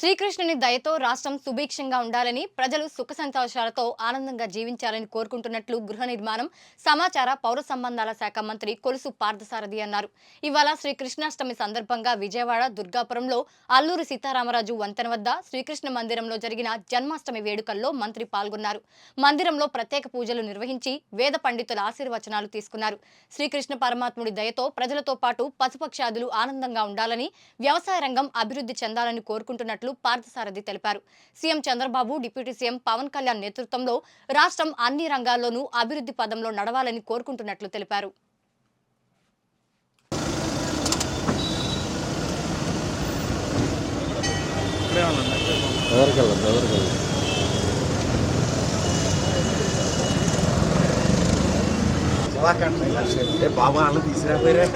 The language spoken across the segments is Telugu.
శ్రీకృష్ణుని దయతో రాష్ట్రం సుభిక్షంగా ఉండాలని ప్రజలు సుఖ సంతోషాలతో ఆనందంగా జీవించాలని కోరుకుంటున్నట్లు గృహ నిర్మాణం సమాచార పౌర సంబంధాల శాఖ మంత్రి కొలుసు పార్థసారథి అన్నారు. ఇవాళ శ్రీకృష్ణాష్టమి సందర్భంగా విజయవాడ దుర్గాపురంలో అల్లూరి సీతారామరాజు వంతెన వద్ద శ్రీకృష్ణ మందిరంలో జరిగిన జన్మాష్టమి వేడుకల్లో మంత్రి పాల్గొన్నారు. మందిరంలో ప్రత్యేక పూజలు నిర్వహించి వేద పండితుల ఆశీర్వచనాలు తీసుకున్నారు. శ్రీకృష్ణ పరమాత్ముడి దయతో ప్రజలతో పాటు పశుపక్షాదులు ఆనందంగా ఉండాలని వ్యవసాయ రంగం అభివృద్ధి చెందాలని కోరుకుంటున్నట్లు పార్థసారథి తెలిపారు CM Chandrababu deputy CM Pawan Kalyan నేతృత్వంలో రాష్ట్రం అన్ని రంగాల్లోనూ అభివృద్ధి పదంలో నడవాలని కోరుకుంటున్నట్లు తెలిపారు ఎవరికెళ్ళదు ఎవరికెళ్ళదు ఏ బాబా అలా తీసుకురాపోయారా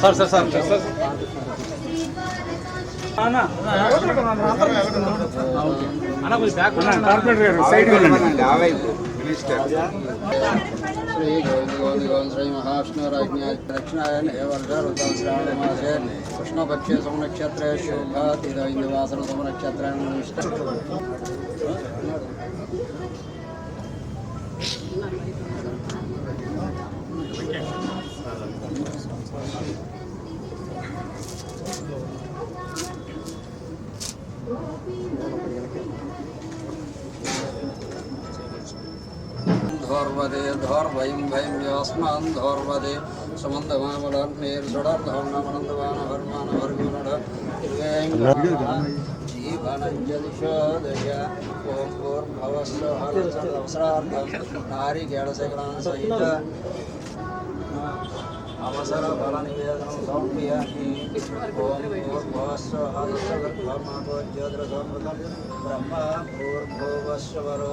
sir sir sir. Sir Shri గోవిందగోవిందగోవింద Shri మహావిష్ణురాజ్ఞాయ దక్షిణాయన కృష్ణపక్షే సమనక్షత్రే धोर्वदे धोर्वयं भयं व्यास्मान् धोर्वदे। सुमन्दमामलाग्नेर्षडर्धोर्णमनन्दवानवर्मानवर्गुणः वलन ॐ पूर्भवस्वहरसदवसरार्धं नारिकेळसगणासहित अवसर फल निवेदन सौम्य ओम ब्रह्म भूर्भुवस्वरो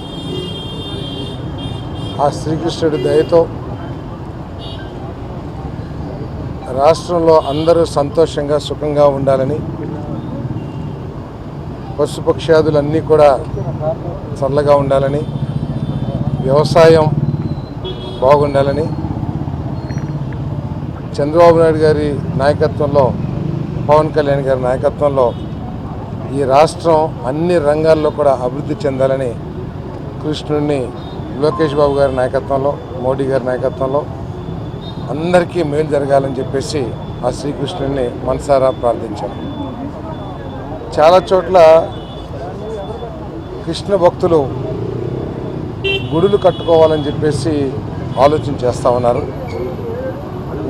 ఆ శ్రీకృష్ణుడి దయతో రాష్ట్రంలో అందరూ సంతోషంగా సుఖంగా ఉండాలని పశుపక్ష్యాదులన్నీ కూడా చల్లగా ఉండాలని వ్యవసాయం బాగుండాలని చంద్రబాబు నాయుడు గారి నాయకత్వంలో పవన్ కళ్యాణ్ గారి నాయకత్వంలో ఈ రాష్ట్రం అన్ని రంగాల్లో కూడా అభివృద్ధి చెందాలని కృష్ణుడిని లోకేష్ బాబు గారి నాయకత్వంలో మోడీ గారి నాయకత్వంలో అందరికీ మేలు జరగాలని చెప్పేసి ఆ శ్రీకృష్ణుడిని మనసారా ప్రార్థించాను చాలా చోట్ల కృష్ణ భక్తులు గుడులు కట్టుకోవాలని చెప్పేసి ఆలోచన చేస్తూ ఉన్నారు.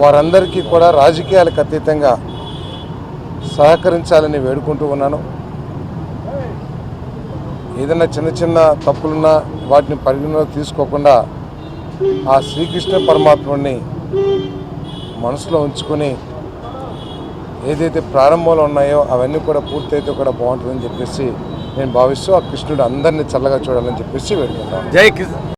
వారందరికీ కూడా రాజకీయాలకు అతీతంగా సహకరించాలని వేడుకుంటూ ఉన్నాను. ఏదైనా చిన్న చిన్న తప్పులున్నా వాటిని పరిగణలోకి తీసుకోకుండా ఆ శ్రీకృష్ణ పరమాత్ముడిని మనసులో ఉంచుకొని ఏదైతే ప్రారంభంలో ఉన్నాయో అవన్నీ కూడా పూర్తయితే కూడా బాగుంటుందని చెప్పేసి నేను భావిస్తూ ఆ కృష్ణుడు అందరినీ చల్లగా చూడాలని చెప్పేసి వెళ్తున్నాను జై కృష్ణ.